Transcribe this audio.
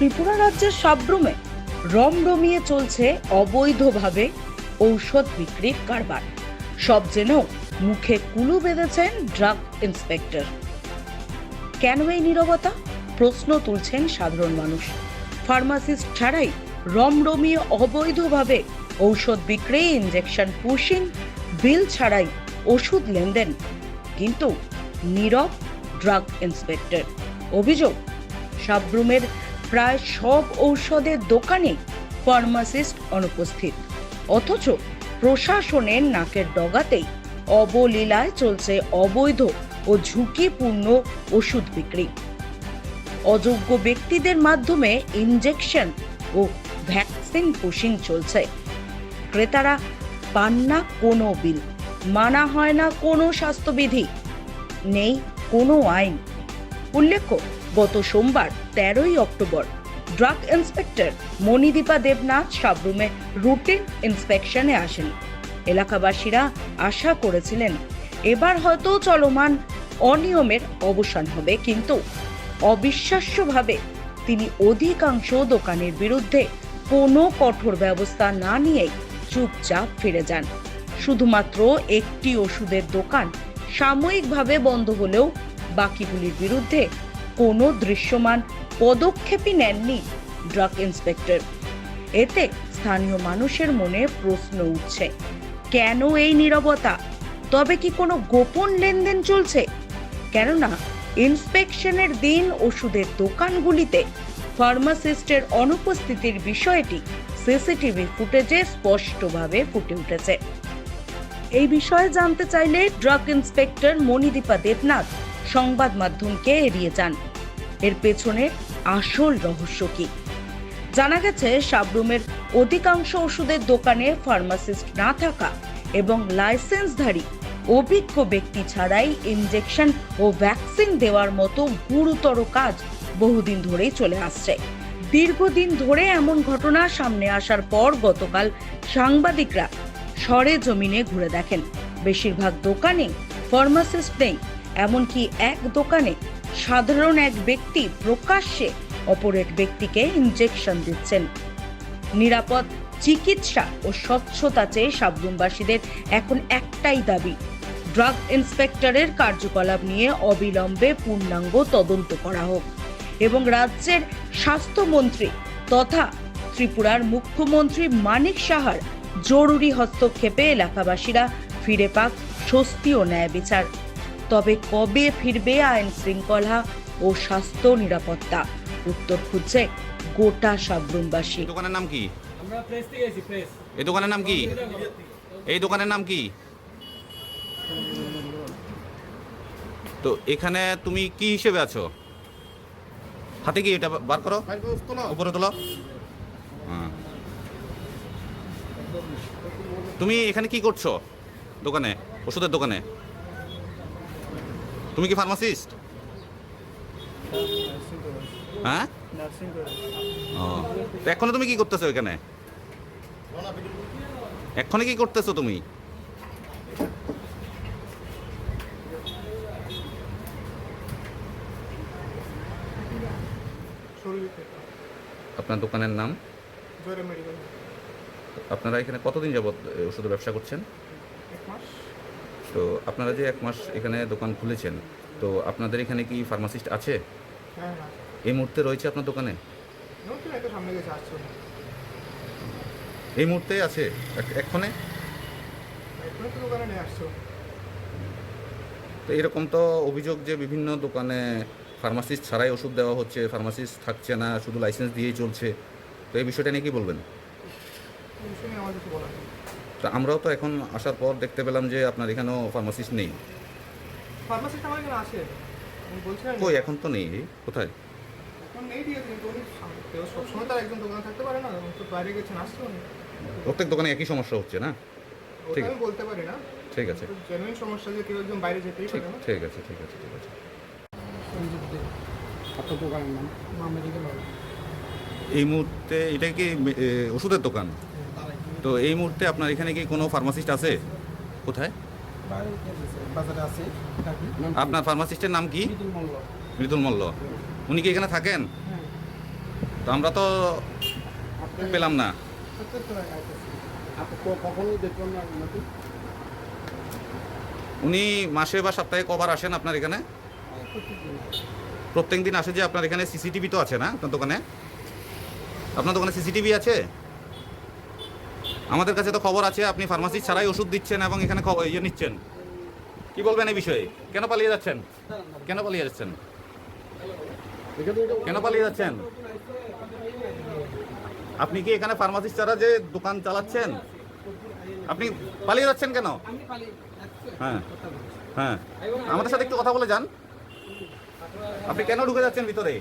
ত্রিপুরা রাজ্যের সাবরুমে রমরমিয়ে চলছে অবৈধভাবে ঔষধ বিক্রির কারবার। সব জেনেও মুখে কুলু বেঁধেছেন ড্রাগ ইন্সপেক্টর। কেন এই নীরবতা? প্রশ্ন তুলছেন সাধারণ মানুষ। ফার্মাসিস্ট ছাড়াই রমরমিয়ে অবৈধভাবে ঔষধ বিক্রি ইঞ্জেকশন পুশিং বিল ছাড়াই ওষুধ লেনদেন। কিন্তু নীরব ড্রাগ ইন্সপেক্টর। অভিযোগ সাবরুমের প্রায় সব ঔষধের দোকানে ফার্মাসিস্ট অনুপস্থিত। অথচ প্রশাসনের নাকের ডগাতেই অবলীলায় চলছে অবৈধ ও ঝুঁকিপূর্ণ ওষুধ বিক্রি। অযোগ্য ব্যক্তিদের মাধ্যমে ইনজেকশন ও ভ্যাকসিন পুশিং চলছে। ক্রেতারা পান না কোনো বিল, মানা হয় না কোনো স্বাস্থ্যবিধি, নেই কোনো আইন। উল্লেখ্য গত সোমবার, তেরোই October. Drug inspector Manidipa Debnath সাবরুমে routine ইন্সপেকশনে আসেন। এলাকাবাসীরা আশা করেছিলেন, এবার হয়তো চলমান অনিয়মের অবসান হবে, কিন্তু অবিশ্বাস্যভাবে তিনি অধিকাংশ দোকানের বিরুদ্ধে কোনো কঠোর ব্যবস্থা না নিয়েই চুপচাপ ফিরে যান। শুধুমাত্র একটি ওষুধের দোকান সাময়িকভাবে বন্ধ হলেও বাকিগুলির বিরুদ্ধে কোনো দৃশ্যমান পদক্ষেপই নেননি ড্রাগ ইন্সপেক্টর। এতে স্থানীয় মানুষের মনে প্রশ্ন উঠছে, কেন এই নীরবতা? তবে কি কোনো গোপন লেনদেন চলছে? কেননা ইন্সপেকশনের দিন ওষুধের দোকানগুলিতে ফার্মাসিস্টের অনুপস্থিতির বিষয়টি সিসিটিভি ফুটেজে স্পষ্টভাবে ফুটে উঠেছে। এই বিষয়ে জানতে চাইলে ড্রাগ ইন্সপেক্টর মণিদীপা দেবনাথ সংবাদ মাধ্যমকে এড়িয়ে যান। এর পেছনে আসল রহস্য কি? জানা গেছে, সাবরুমের অধিকাংশ ওষুধের দোকানে ফার্মাসিস্ট না থাকা এবং লাইসেন্সধারী অভিজ্ঞ ব্যক্তি ছাড়াই ইনজেকশন ও ভ্যাকসিন দেওয়ার মতো গুরুতর কাজ বহুদিন ধরেই চলে আসছে। দীর্ঘদিন ধরে এমন ঘটনা সামনে আসার পর গতকাল সাংবাদিকরা সরে জমিনে ঘুরে দেখেন। বেশিরভাগ দোকানে ফার্মাসিস্ট নেই, এমনকি এক দোকানে সাধারণ এক ব্যক্তি প্রকাশ্যে অপর এক ব্যক্তিকে ইনজেকশন দিচ্ছেন। নিরাপদ চিকিৎসা ও স্বচ্ছতা চেয়ে সাবরুমবাসীদের এখন একটাই দাবি ড্রাগ ইন্সপেক্টরের কার্যকলাপ নিয়ে অবিলম্বে পূর্ণাঙ্গ তদন্ত করা হোক এবং রাজ্যের স্বাস্থ্যমন্ত্রী তথা ত্রিপুরার মুখ্যমন্ত্রী মানিক সাহার জরুরি হস্তক্ষেপে এলাকাবাসীরা ফিরে পাক স্বস্তি ও ন্যায় বিচার। তবে কবে ফিরবে আইন শৃঙ্খলা ও স্বাস্থ্য নিরাপত্তা? উত্তর খুঁজছে গোটা সাবরুমবাসী দোকানের নাম কি? আমরা প্রেস থেকে এসেছি প্রেস এই দোকানের নাম কি? এই দোকানের নাম কি? তো এখানে তুমি কি হিসেবে আছো? হাতে কি এটা বার করো? উপরে তোলো। তুমি এখানে কি করছ? দোকানে ওষুধের দোকানে? তুমি কি ফার্মাসিস্ট? হ্যাঁ? নার্সিং করে ও এখনও তুমি কি করতেছো এখানে? এক্ষণে কি করতেছো তুমি? আপনার দোকানের নাম? আপনারা এখানে কতদিন যাবত ওষুধের ব্যবসা করছেন? এক মাস। তো আপনারা যে এক মাস এখানে দোকান খুলেছেন তো আপনাদের এখানে কি ফার্মাসিস্ট আছে? হ্যাঁ এই মুহূর্তে রয়েছে আপনার দোকানে? এই মুহূর্তে আছে? এক- এক্ষণে? তো এরকম তো অভিযোগ যে বিভিন্ন দোকানে ফার্মাসিস্ট ছাড়াই ওষুধ দেওয়া হচ্ছে ফার্মাসিস্ট থাকছে না শুধু লাইসেন্স দিয়েই চলছে তো এই বিষয়টা নিয়ে কি বলবেন? তো আমরাও তো এখন আসার পর দেখতে পেলাম যে আপনার এখানেও ফার্মাসিস্ট নেই। ফার্মাসিস্ট আমার এখানে আছে আমি বলছিলাম কই এখন তো নেই কোথায়? এখন নেই ঠিক কিন্তু উনি কেউ সবসময় তার একজন দোকানে থাকতে পারে না তো বাইরে গেছেন আসছে উনি প্রত্যেক দোকানে একই সমস্যা হচ্ছে না? ঠিক আমি বলতে পারি না। ঠিক আছে। জেনুইন সমস্যা যে কেউ একজন বাইরে যেতেই ঠিক পারে না। ঠিক আছে ঠিক আছে ঠিক আছে। আপনার দোকানের নাম? মা মেডিকেল এই মুহূর্তে এটা কি ওষুধের দোকান? তো এই মুহূর্তে আপনার এখানে কি কোনো ফার্মাসিস্ট আছে? কোথায়? বাজারে আছে। আপনার ফার্মাসিস্টের নাম কি? মৃদুল মল্ল। উনি কি এখানে থাকেন? হ্যাঁ। তো আমরা তো পেলাম না। উনি মাসে বা সপ্তাহে কবার আসেন আপনার এখানে? প্রত্যেক দিন আসে। যে আপনার এখানে সিসিটিভি তো আছে না আপনার দোকানে? আপনার দোকানে সিসিটিভি আছে? আমাদের কাছে তো খবর আছে, আপনি ফার্মাসি ছাড়াই ওষুধ দিচ্ছেন এবং এখানে ইয়ে নিচ্ছেন। কি বলবেন এই বিষয়ে? কেন পালিয়ে যাচ্ছেন? কেন পালিয়ে যাচ্ছেন? কেন পালিয়ে যাচ্ছেন? আপনি কি এখানে ফার্মাসিস্ট ছাড়া যে দোকান চালাচ্ছেন? আপনি পালিয়ে যাচ্ছেন কেন? হ্যাঁ হ্যাঁ। আমাদের সাথে একটু কথা বলে যান। আপনি কেন ঢুকে যাচ্ছেন ভিতরে?